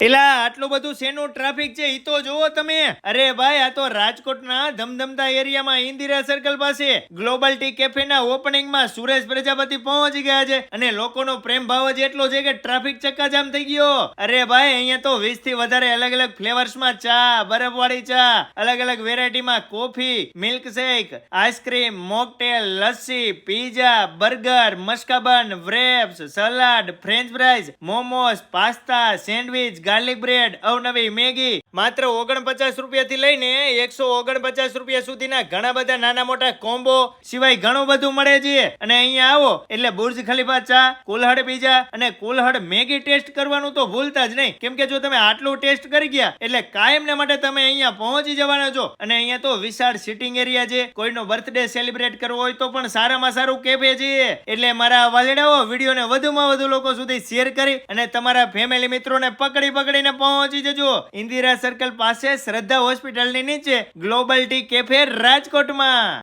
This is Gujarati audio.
એલા, આટલું બધું શેનું ટ્રાફિક છે, ઈ તો જુઓ તમે. અરે ભાઈ, આ તો રાજકોટના ધમધમતા એરિયામાં ઇન્દિરા સર્કલ પાસે ગ્લોબલ ટી કેફેના ઓપનિંગમાં સુરેશ પ્રજાપતિ પહોંચી ગયા છે. અને લોકોનો પ્રેમ ભાવ જ એટલો છે કે ટ્રાફિક ચક્કાજામ થઈ ગયો. અરે ભાઈ, અહીંયા તો 20 થી વધારે અલગ અલગ ફ્લેવર્સમાં ચા, બરફવાળી ચા, અલગ અલગ વેરાયટીમાં coffee milk shake ice cream mocktail lassi pizza burger maska bun wraps salad french fries momos pasta sandwich garlic bread, અવનવી, મેગી, માત્ર ઓગણપચાસ રૂપિયાથી લઈને એકસો ઓગણપચાસ રૂપિયા સુધીના ઘણા બધા નાના મોટા કોમ્બો સિવાય ઘણું બધું મળે છે. અને અહીંયા આવો, એટલે બુર્જ ખલીફા ચા, કુલહડ પીઝા અને કુલહડ મેગી ટેસ્ટ કરવાનું તો ભૂલતા જ નહીં. કેમ કે જો તમે આટલું ટેસ્ટ કરી ગયા, એટલે કાયમને માટે તમે અહીંયા પહોંચી જવાના છો. અને અહીંયા તો વિશાળ સિટિંગ એરિયા છે. કોઈનો બર્થડે સેલિબ્રેટ કરવો હોય તો પણ સારામાં સારું કેફે છે. એટલે મારા વાલેડાઓ, વિડીયોને વધુમાં વધુ લોકો સુધી શેર કરી અને તમારા ફેમિલી મિત્રોને પકડી પકડીને પહોંચી જજો. ઇન્દિરા સર્કલ પાસે શ્રદ્ધા હોસ્પિટલની નીચે ગ્લોબલ ટી કેફે રાજકોટમાં.